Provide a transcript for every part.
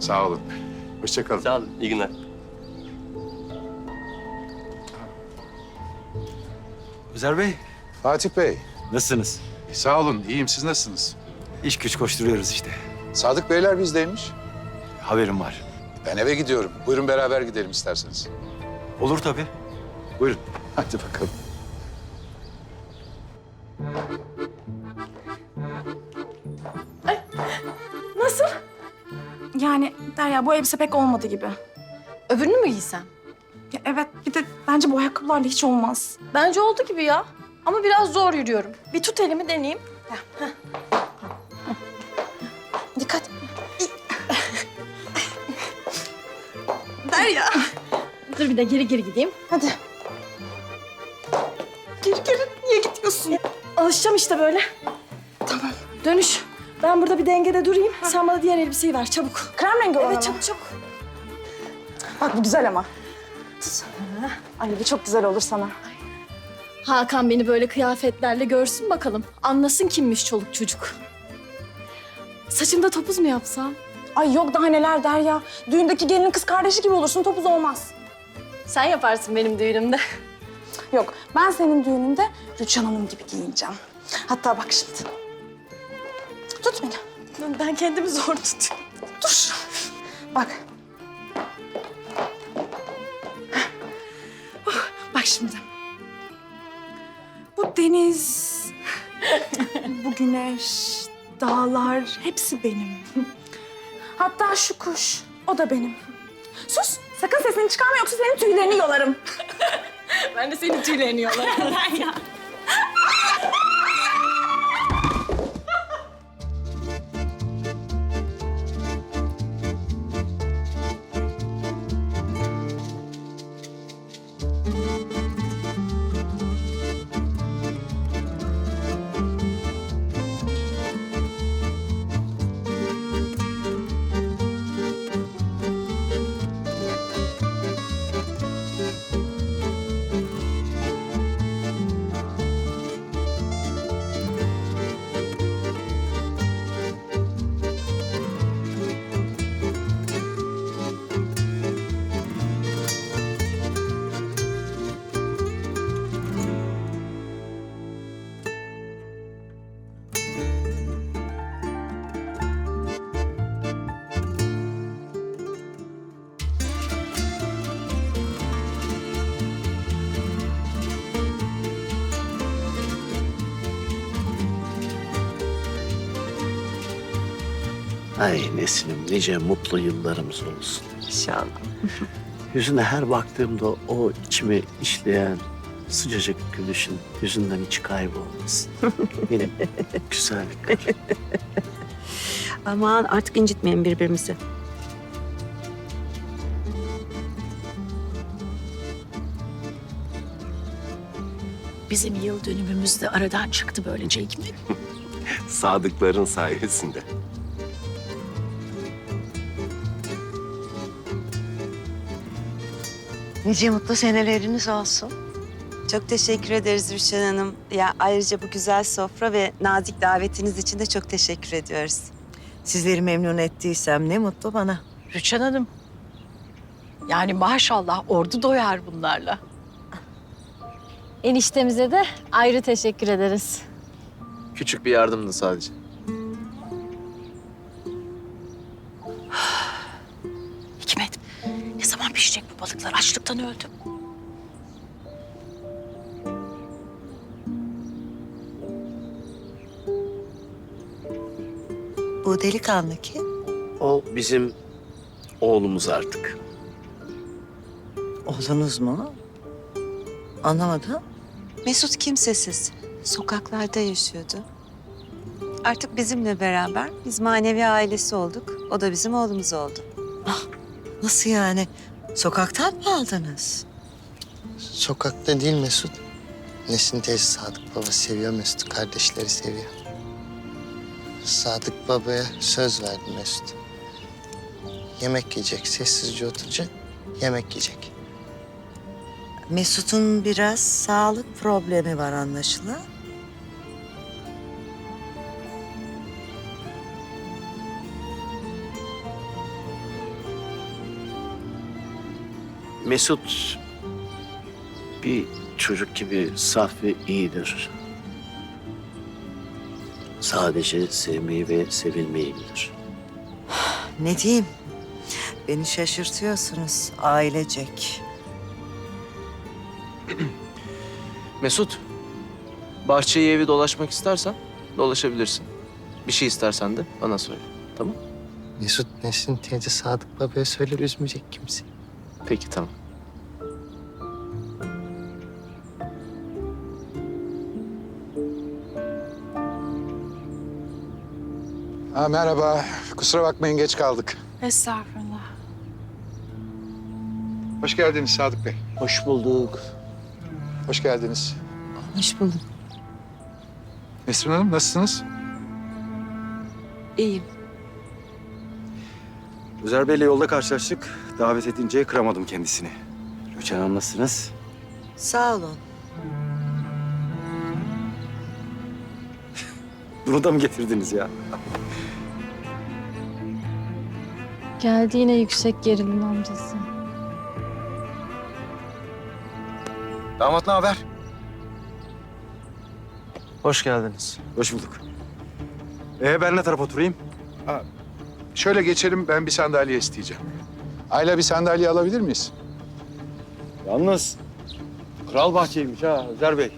Sağ olun. Hoşçakalın. Sağ olun. İyi günler. Özer Bey, Fatih Bey, nasılsınız? sağ olun. İyiyim. Siz nasılsınız? İş güç koşturuyoruz işte. Sadık Beyler bizdeymiş. Haberim var. Ben eve gidiyorum. Buyurun beraber gidelim isterseniz. Olur tabii. Buyurun. Hadi bakalım. Bu elbise pek olmadı gibi. Öbürünü mü giysem? Ya evet bir de bence bu ayakkabılarla hiç olmaz. Bence oldu gibi ya. Ama biraz zor yürüyorum. Bir tut elimi deneyeyim. Heh, heh. Dikkat. Derya. Dur bir de geri geri gideyim. Hadi. Geri geri niye gidiyorsun? Alışacağım işte böyle. Tamam. Dönüş. Ben burada bir dengede durayım. Sen bana diğer elbiseyi ver çabuk. Krem rengi olan Evet, çabuk çabuk. Bak bu güzel ama. Tut. Bu çok güzel olur sana. Hakan beni böyle kıyafetlerle görsün bakalım. Anlasın kimmiş çoluk çocuk. Saçımda topuz mu yapsam? Ay yok daha neler Derya. Düğündeki gelinin kız kardeşi gibi olursun topuz olmaz. Sen yaparsın benim düğünümde. Yok ben senin düğününde Rüçhan Hanım gibi giyineceğim. Hatta bak şimdi. Tut beni. Ben kendimi zor tutuyorum. Dur. Bak. Oh, Bak şimdi. Bu deniz, bu güneş, dağlar hepsi benim. Hatta şu kuş, o da benim. Sus, sakın sesini çıkarma yoksa senin tüylerini yolarım. Ben de senin tüylerini yolarım. Ay Nesin'im nice mutlu yıllarımız olsun. İnşallah. Yüzüne her baktığımda o içimi işleyen sıcacık gülüşün yüzünden hiç kaybolmasın. Benim güzel karım. Aman artık incitmeyin birbirimizi. Bizim yıl dönümümüz de aradan çıktı böylece Hikmet. Sadıkların sayesinde. Nice mutlu seneleriniz olsun. Çok teşekkür ederiz Rüşen Hanım. Ya ayrıca bu güzel sofra ve nazik davetiniz için de çok teşekkür ediyoruz. Sizleri memnun ettiysem ne mutlu bana. Rüçhan Hanım. Yani maşallah ordu doyar bunlarla. Eniştemize de ayrı teşekkür ederiz. Küçük bir yardımdı sadece. Pişecek bu balıklar? Açlıktan öldüm. Bu delikanlı kim? O bizim oğlumuz artık. Oğlunuz mu? Anlamadım. Mesut kimsesiz. Sokaklarda yaşıyordu. Artık bizimle beraber biz manevi ailesi olduk. O da bizim oğlumuz oldu. Nasıl yani? Sokaktan mı aldınız? Sokakta değil Mesut. Nesin teyze Sadık Baba seviyor Mesut'u. Kardeşleri seviyor. Sadık Baba'ya söz verdi Mesut. Yemek yiyecek. Sessizce oturacak. Yemek yiyecek. Mesut'un biraz sağlık problemi var anlaşılan. Mesut bir çocuk gibi saf ve iyidir. Sadece sevmeyi ve sevilmeyi bilir. Ne diyeyim? Beni şaşırtıyorsunuz ailecek. Mesut, bahçeyi evi dolaşmak istersen dolaşabilirsin. Bir şey istersen de bana söyle. Tamam? Mesut Nesin teyze Sadık babaya söyler üzmeyecek kimse. Peki tamam. Ha, merhaba. Kusura bakmayın geç kaldık. Estağfurullah. Hoş geldiniz Sadık Bey. Hoş bulduk. Hoş geldiniz. Hoş bulduk. Nesrin Hanım nasılsınız? İyiyim. Özer Bey'le yolda karşılaştık. Davet edince kıramadım kendisini. Rüçhan Hanım nasılsınız? Sağ olun. Bunu da mı getirdiniz ya? Geldi yine yüksek gerilim amcası. Damat ne haber? Hoş geldiniz. Hoş bulduk. Ee ben ne tarafa oturayım? Şöyle geçelim ben bir sandalye isteyeceğim. Ayla bir sandalye alabilir miyiz? Yalnız kral bahçeymiş ha Özer Bey.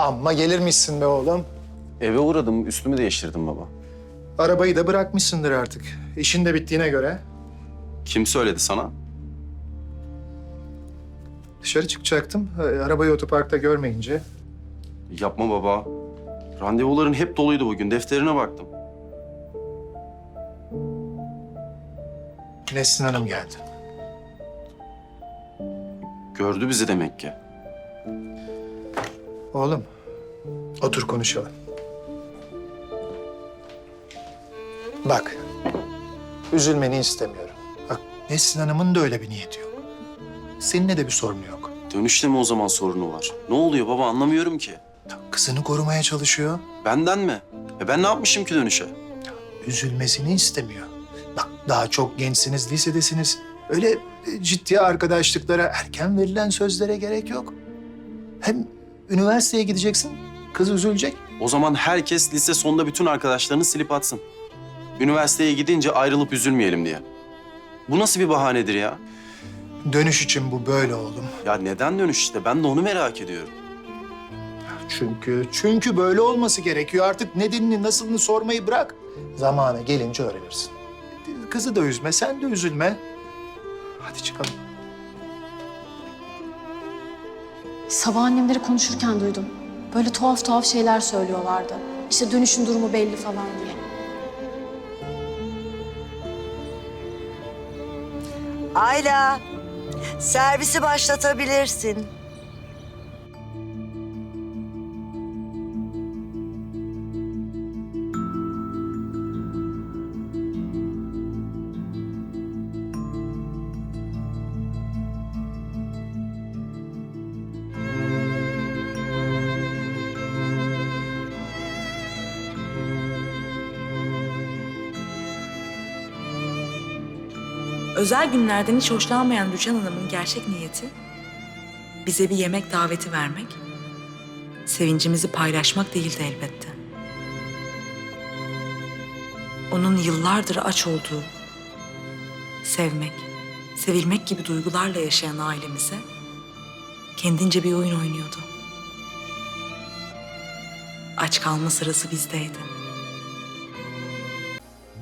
Amma gelirmişsin be oğlum. Eve uğradım, üstümü değiştirdim baba. Arabayı da bırakmışsındır artık. İşin de bittiğine göre. Kim söyledi sana? Dışarı çıkacaktım. e, Arabayı otoparkta görmeyince. Yapma baba. Randevuların hep doluydu bugün. Defterine baktım. Nesrin Hanım geldi. Gördü bizi demek ki. Oğlum, otur konuşalım. Bak, üzülmeni istemiyorum. Bak, Nesrin Hanım'ın da öyle bir niyeti yok. Seninle de bir sorunu yok. Dönüşte mi o zaman sorunu var? Ne oluyor baba anlamıyorum ki. Kızını korumaya çalışıyor. Benden mi? E ben ne yapmışım ki dönüşe? Üzülmesini istemiyor. Bak, daha çok gençsiniz, lisedesiniz. Öyle e, ciddi arkadaşlıklara, erken verilen sözlere gerek yok. Hem üniversiteye gideceksin, kız üzülecek. O zaman herkes lise sonunda bütün arkadaşlarını silip atsın. Üniversiteye gidince ayrılıp üzülmeyelim diye. Bu nasıl bir bahanedir ya? Dönüş için bu böyle oğlum. Ya neden dönüş işte? Ben de onu merak ediyorum. Çünkü çünkü böyle olması gerekiyor. Artık nedenini, nasılını sormayı bırak. Zamanı gelince öğrenirsin. Kızı da üzme, sen de üzülme. Hadi çıkalım. Sabah annemleri konuşurken duydum. Böyle tuhaf tuhaf şeyler söylüyorlardı. İşte dönüşün durumu belli falan diye. Ayla, servisi başlatabilirsin. Özel günlerden hiç hoşlanmayan Rüçhan Hanım'ın gerçek niyeti bize bir yemek daveti vermek, sevincimizi paylaşmak değildi elbette. Onun yıllardır aç olduğu, sevmek, sevilmek gibi duygularla yaşayan ailemize kendince bir oyun oynuyordu. Aç kalma sırası bizdeydi.